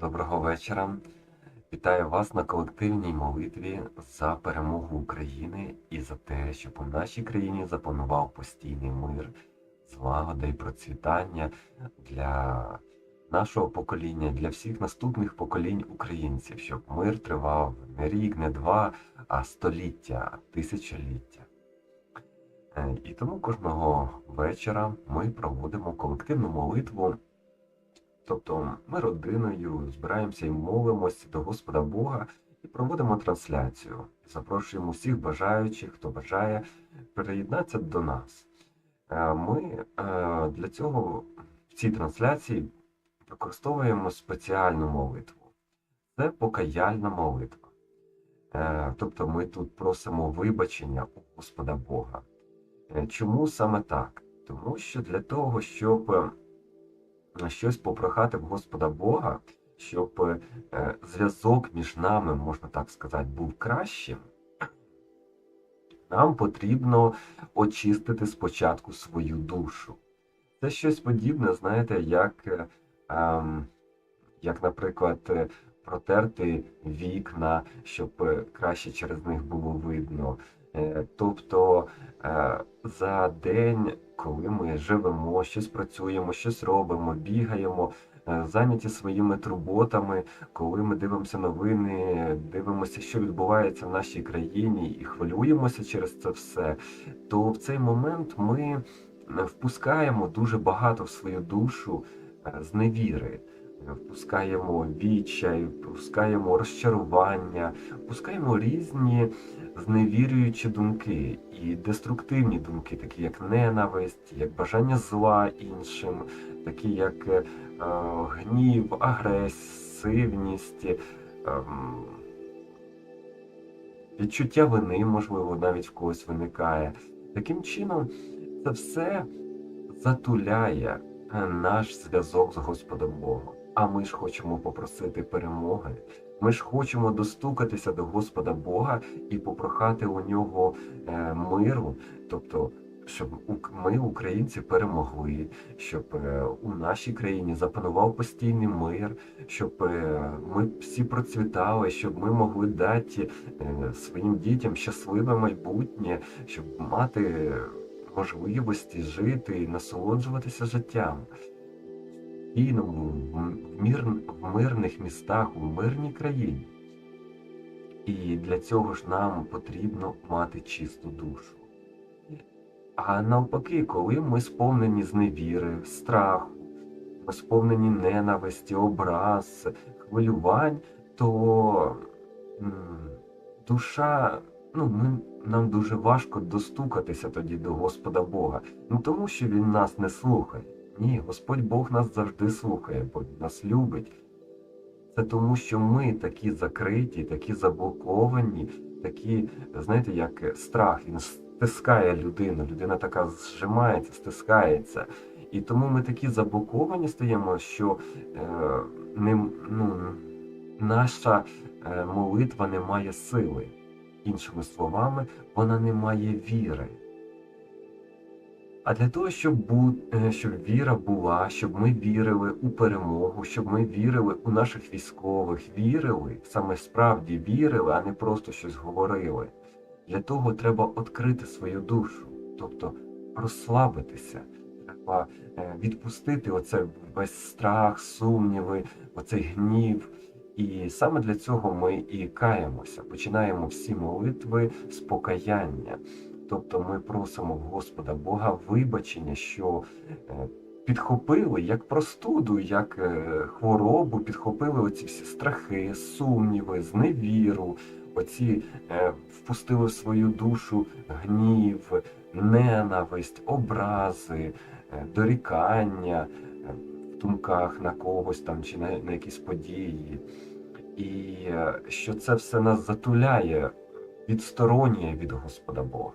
Доброго вечора. Вітаю вас на колективній молитві за перемогу України і за те, щоб у нашій країні запанував постійний мир, злагода і процвітання для нашого покоління, для всіх наступних поколінь українців, щоб мир тривав не рік, не два, а століття, тисячоліття. Е, І тому кожного вечора ми проводимо колективну молитву. Тобто ми родиною збираємося і молимося до Господа Бога і проводимо трансляцію. Запрошуємо всіх бажаючих, хто бажає приєднатися до нас. Е, Ми е, для цього в цій трансляції використовуємо спеціальну молитву. Це покаяльна молитва. Е, Тобто ми тут просимо вибачення у Господа Бога. Чому саме так? Тому що для того, щоб е, щось попрохати в Господа Бога, щоб е, зв'язок між нами, можна так сказати, був кращим, нам потрібно очистити спочатку свою душу. Це щось подібне, знаєте, як, е, ем, як наприклад, е, протерти вікна, щоб краще через них було видно. Тобто за день, коли ми живемо, щось працюємо, щось робимо, бігаємо, е, зайняті своїми турботами, коли ми дивимося новини, дивимося, що відбувається в нашій країні, і хвилюємося через це все, то в цей момент ми е, впускаємо дуже багато в свою душу е, зневіри. Впускаємо відчай, впускаємо розчарування, впускаємо різні зневірюючі думки і деструктивні думки, такі як ненависть, як бажання зла іншим, такі як е, гнів, агресивність, ем, відчуття вини, можливо, навіть в когось виникає. Таким чином, це все затуляє е, наш зв'язок з Господом Богом. А ми ж хочемо попросити перемоги. Ми ж хочемо достукатися до Господа Бога і попрохати у нього е, миру, тобто, щоб ми, українці, перемогли, щоб е, у нашій країні запанував постійний мир, щоб е, ми всі процвітали, щоб ми могли дати своїм дітям щасливе майбутнє, щоб мати можливості жити і насолоджуватися життям. Спокійному, мір, в мирних містах, у мирній країні. І для цього ж нам потрібно мати чисту душу. А навпаки, коли ми сповнені зневіри, страху, ми сповнені ненависті, образ, хвилювань, то душа, ну, ми, нам дуже важко достукатися тоді до Господа Бога. Не тому, що Він нас не слухає. Ні, Господь Бог нас завжди слухає, нас любить. Це тому, що ми такі закриті, такі заблоковані, такі, знаєте, як страх, він стискає людину, людина така зжимається, стискається. І тому ми такі заблоковані стаємо, що е, не, ну, наша е, молитва не має сили. Іншими словами, вона не має віри. А для того, щоб, бу... е, щоб віра була, щоб ми вірили у перемогу, щоб ми вірили у наших військових, вірили, саме справді вірили, а не просто щось говорили. Для того треба відкрити свою душу, тобто розслабитися. Треба е, відпустити оце весь страх, сумніви, оцей гнів. І саме для цього ми і каємося. Починаємо всі молитви з покаяння. Тобто ми просимо в Господа Бога вибачення, що е, підхопили як простуду, як е, хворобу, підхопили оці всі страхи, сумніви, зневіру, оці е, впустили в свою душу гнів, ненависть, образи, дорікання в думках на когось там чи на, на якісь події. І що це все нас затуляє, відсторонює від Господа Бога.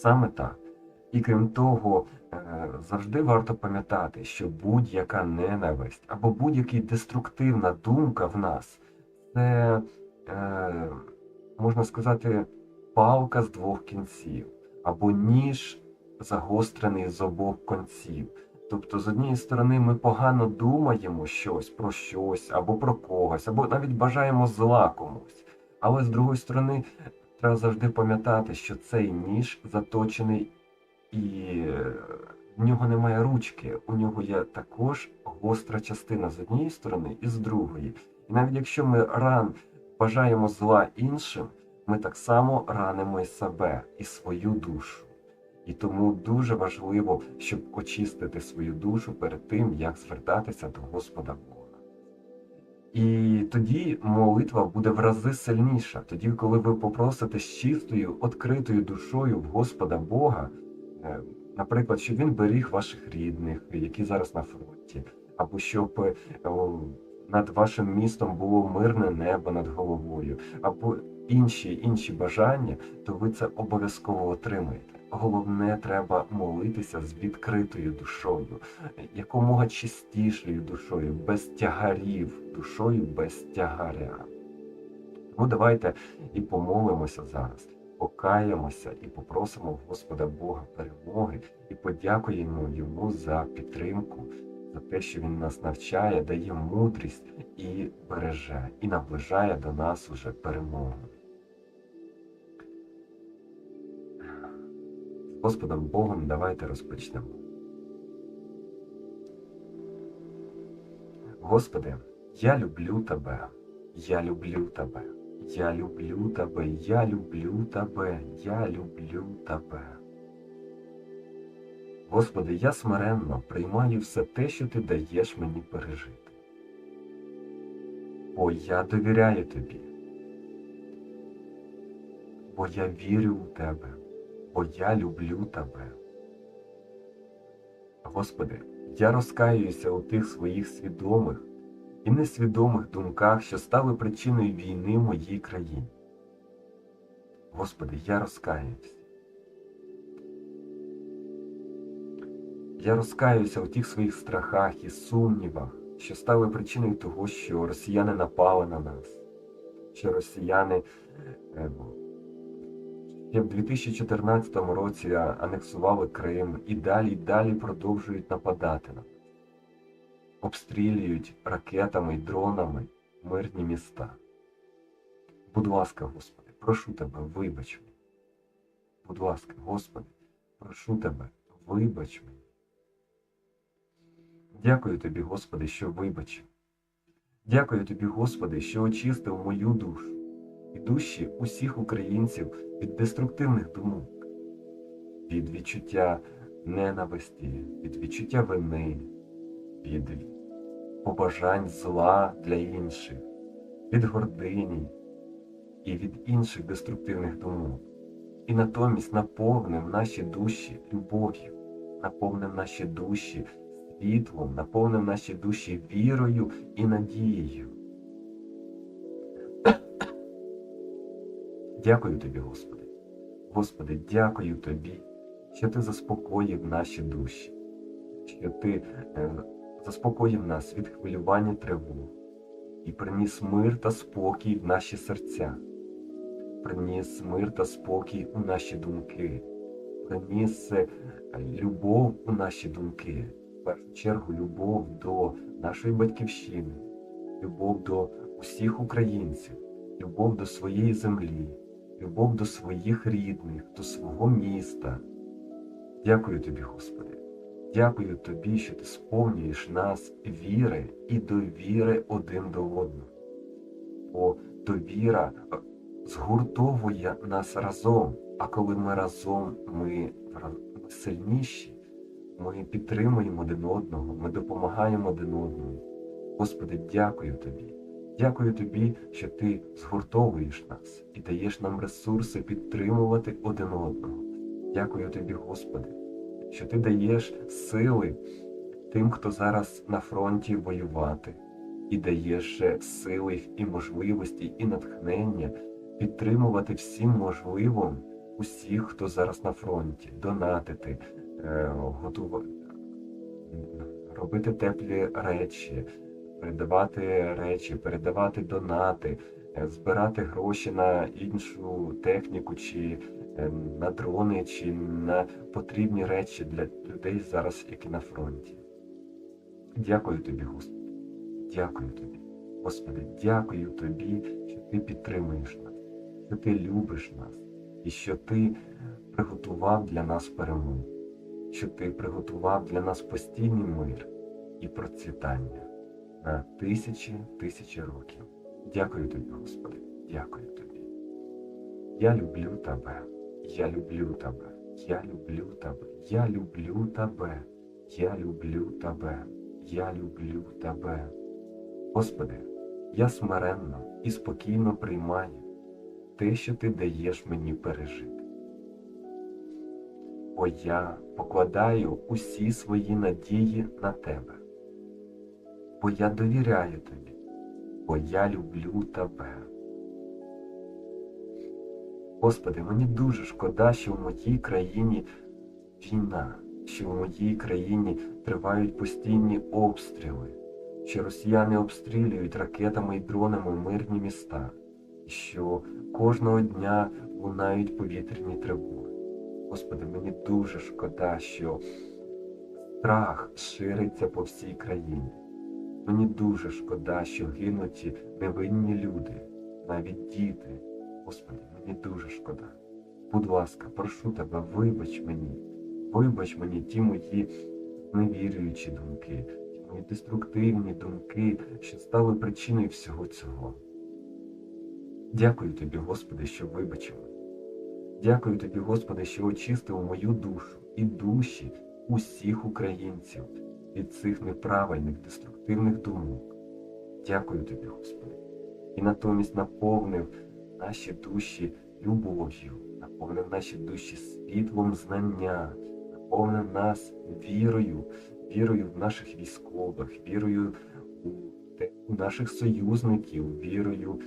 Саме так. І крім того, е, завжди варто пам'ятати, що будь-яка ненависть або будь-яка деструктивна думка в нас це, е, можна сказати, палка з двох кінців, або ніж загострений з обох конців. Тобто, з однієї сторони, ми погано думаємо щось про щось або про когось, або навіть бажаємо зла комусь. Але з другої сторони, треба завжди пам'ятати, що цей ніж заточений і е, в нього немає ручки. У нього є також гостра частина з однієї сторони і з другої. І навіть якщо ми ран бажаємо зла іншим, ми так само ранимо і себе, і свою душу. І тому дуже важливо, щоб очистити свою душу перед тим, як звертатися до Господа Бога. І тоді молитва буде в рази сильніша. Тоді, коли ви попросите з чистою, відкритою душою в Господа Бога, е, наприклад, щоб він беріг ваших рідних, які зараз на фронті, або щоб е, над вашим містом було мирне небо над головою, або інші інші бажання, то ви це обов'язково отримаєте. Головне, треба молитися з відкритою душою, якомога чистішою душою, без тягарів, душою без тягаря. Тому давайте і помолимося зараз, покаємося і попросимо Господа Бога перемоги і подякуємо йому за підтримку, за те, що він нас навчає, дає мудрість і береже, і наближає до нас уже перемогу. Господом Богом давайте розпочнемо. Господи, я люблю Тебе, я люблю Тебе, я люблю Тебе, я люблю Тебе, я люблю Тебе. Господи, я смиренно приймаю все те, що Ти даєш мені пережити. Бо я довіряю Тобі, бо я вірю у Тебе бо я люблю тебе. Господи, я розкаюся у тих своїх свідомих і несвідомих думках, що стали причиною війни в моїй країні. Господи, я розкаюся. Я розкаюся у тих своїх страхах і сумнівах, що стали причиною того, що росіяни напали на нас, що росіяни е, ще в 2014 році анексували Крим і далі й далі продовжують нападати на. Обстрілюють ракетами й дронами мирні міста. Будь ласка, Господи, прошу тебе, вибач мені. Будь ласка, Господи, прошу тебе, вибач мені. Дякую тобі, Господи, що вибачив. Дякую тобі, Господи, що очистив мою душу і душі усіх українців від деструктивних думок, від відчуття ненависті, від відчуття вини, від побажань зла для інших, від гордині і від інших деструктивних думок. І натомість наповнив наші душі любов'ю, наповнив наші душі світлом, наповнив наші душі вірою і надією. Дякую тобі, Господи. Господи, дякую Тобі, що Ти заспокоїв наші душі, що Ти е, заспокоїв нас від хвилювання тривог і приніс мир та спокій в наші серця, приніс мир та спокій у наші думки, приніс е, любов у наші думки, в першу чергу любов до нашої батьківщини, любов до усіх українців, любов до своєї землі любов до своїх рідних, до свого міста. Дякую тобі, Господи. Дякую тобі, що ти сповнюєш нас віри і довіри один до одного. Бо довіра е, згуртовує нас разом, а коли ми разом, ми сильніші, ми підтримуємо один одного, ми допомагаємо один одному. Господи, дякую тобі. Дякую тобі, що ти згуртовуєш нас і даєш нам ресурси підтримувати один одного. Дякую тобі, Господи, що ти даєш сили тим, хто зараз на фронті воювати, і даєш сили і можливості, і натхнення підтримувати всім можливим усіх, хто зараз на фронті, донатити, е, готувати, робити теплі речі передавати речі, передавати донати, е, збирати гроші на іншу техніку, чи е, на дрони, чи на потрібні речі для людей зараз, які на фронті. Дякую тобі, Господи. Дякую тобі. Господи, дякую тобі, що ти підтримуєш нас, що ти любиш нас і що ти приготував для нас перемогу, що ти приготував для нас постійний мир і процвітання на тисячі тисячі років. Дякую тобі, Господи, дякую тобі. Я люблю тебе, я люблю тебе, я люблю тебе, я люблю тебе, я люблю тебе, я люблю тебе. Господи, я смиренно і спокійно приймаю те, що ти даєш мені пережити. Бо я покладаю усі свої надії на тебе, бо я довіряю тобі, бо я люблю тебе. Господи, мені дуже шкода, що в моїй країні війна, що в моїй країні тривають постійні обстріли, що росіяни обстрілюють ракетами і дронами мирні міста, і що кожного дня лунають повітряні тривоги. Господи, мені дуже шкода, що страх шириться по всій країні. Мені дуже шкода, що гинуть невинні люди, навіть діти. Господи, мені дуже шкода. Будь ласка, прошу тебе, вибач мені, вибач мені ті мої зневірюючі думки, ті мої деструктивні думки, що стали причиною всього цього. Дякую тобі, Господи, що вибачив. Дякую тобі, Господи, що очистив мою душу і душі усіх українців від цих неправильних, деструктивних думок. Дякую тобі, Господи. І натомість наповнив наші душі любов'ю, наповнив наші душі світлом знання, наповнив нас вірою, вірою в наших військових, вірою у, наших союзників, вірою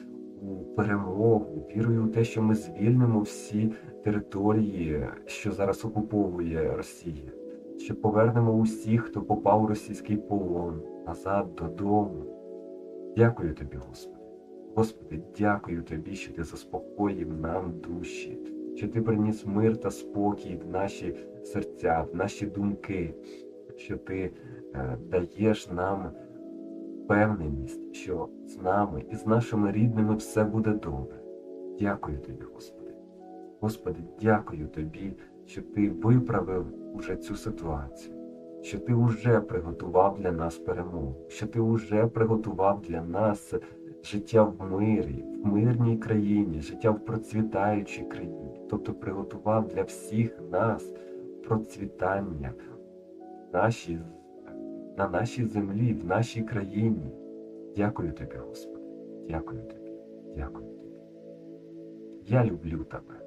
у перемогу, вірою у те, що ми звільнимо всі території, що зараз окуповує Росія, що повернемо усіх, хто попав у російський полон, назад додому. Дякую тобі, Господи. Господи, дякую тобі, що ти заспокоїв нам душі, що ти приніс мир та спокій в наші серця, в наші думки, що ти е, даєш нам впевненість, що з нами і з нашими рідними все буде добре. Дякую тобі, Господи. Господи, дякую тобі, що ти виправив уже цю ситуацію, що ти вже приготував для нас перемогу, що ти вже приготував для нас життя в мирі, в мирній країні, життя в процвітаючій країні, тобто приготував для всіх нас процвітання в нашій, на нашій землі, в нашій країні. Дякую тобі, Господи, дякую тобі, дякую тобі. Я люблю тебе.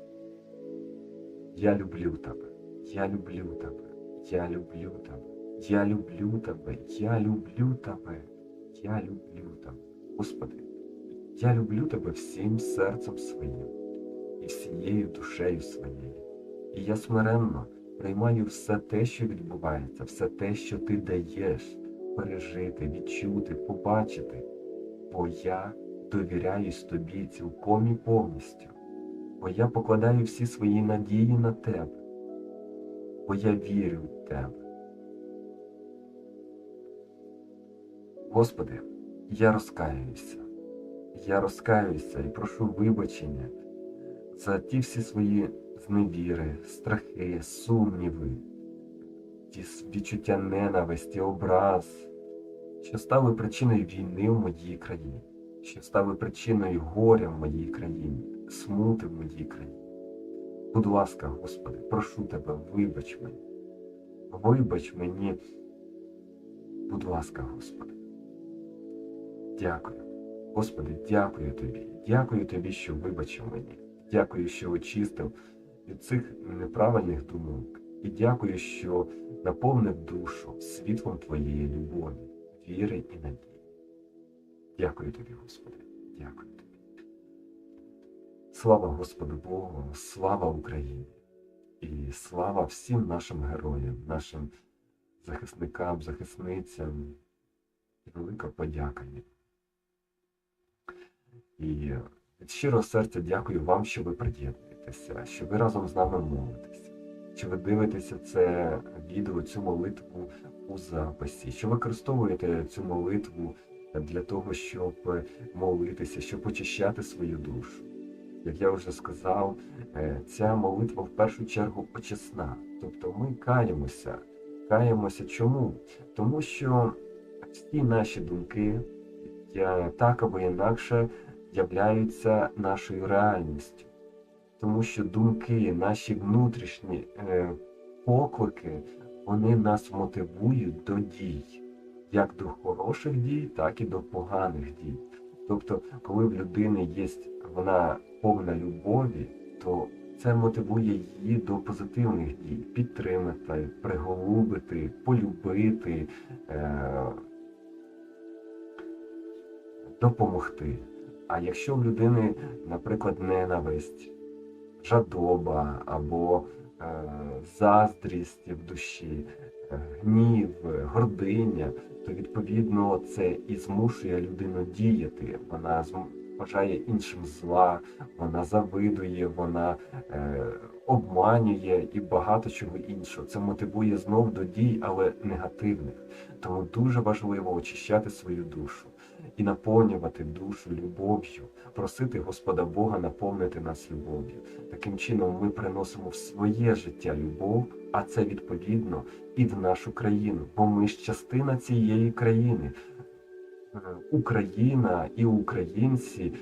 Я люблю тебе. Я люблю тебе. Я люблю тебе. Я люблю тебе. Я люблю тебе. Я люблю тебе. Господи, я люблю тебе всім серцем своїм і всією душею своєю. І я смиренно приймаю все те, що відбувається, все те, що ти даєш пережити, відчути, побачити, бо я довіряюсь тобі цілком і повністю, бо я покладаю всі свої надії на тебе, бо я вірю в тебе. Господи, я розкаюся. Я розкаюся і прошу вибачення за ті всі свої зневіри, страхи, сумніви, ті відчуття ненависті, образ, що стали причиною війни в моїй країні, що стали причиною горя в моїй країні, смути в моїй країні. Будь ласка, Господи, прошу тебе, вибач мені. Вибач мені, будь ласка, Господи. Дякую. Господи, дякую тобі. Дякую тобі, що вибачив мені. Дякую, що очистив від цих неправильних думок. І дякую, що наповнив душу світлом твоєї любові, віри і надії. Дякую тобі, Господи. Дякую тобі. Слава Господу Богу, слава Україні і слава всім нашим героям, нашим захисникам, захисницям. І велика подяка. І від щирого серця дякую вам, що ви приєднуєтеся, що ви разом з нами молитеся, що ви дивитеся це відео, цю молитву у записі, що використовуєте цю молитву для того, щоб молитися, щоб очищати свою душу. Як я вже сказав, е, ця молитва в першу чергу очисна. Тобто ми каємося. Каємося чому? Тому що всі наші думки так або інакше являються нашою реальністю. Тому що думки, наші внутрішні е, поклики, вони нас мотивують до дій, як до хороших дій, так і до поганих дій. Тобто, коли в людини є вона повна любові, то це мотивує її до позитивних дій, підтримати, приголубити, полюбити, е- допомогти. А якщо в людини, наприклад, ненависть, жадоба або е, заздрість в душі, е, гнів, гординя, то відповідно це і змушує людину діяти. Вона бажає іншим зла, вона завидує, вона е, обманює і багато чого іншого. Це мотивує знов до дій, але негативних. Тому дуже важливо очищати свою душу і наповнювати душу любов'ю, просити Господа Бога наповнити нас любов'ю. Таким чином ми приносимо в своє життя любов, а це відповідно і в нашу країну, бо ми ж частина цієї країни. Е, Україна і українці,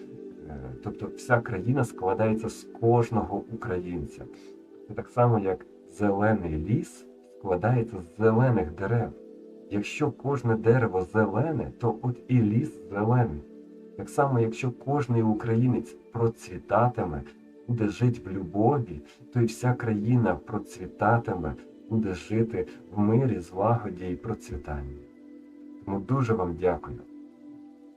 е, тобто вся країна складається з кожного українця. Це так само, як зелений ліс складається з зелених дерев. Якщо кожне дерево зелене, то от і ліс зелений. Так само, якщо кожний українець процвітатиме, буде жити в любові, то і вся країна процвітатиме, буде жити в мирі, злагоді і процвітанні. Тому дуже вам дякую.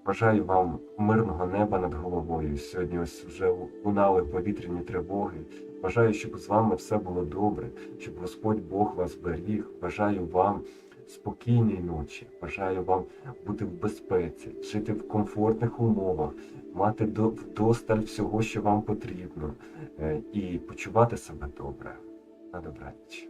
Бажаю вам мирного неба над головою. Сьогодні ось вже лунали повітряні тривоги. Бажаю, щоб з вами все було добре, щоб Господь Бог вас беріг. Бажаю вам спокійної ночі. Бажаю вам бути в безпеці, жити в комфортних умовах, мати вдосталь всього, що вам потрібно, е, і почувати себе добре. На добраніч.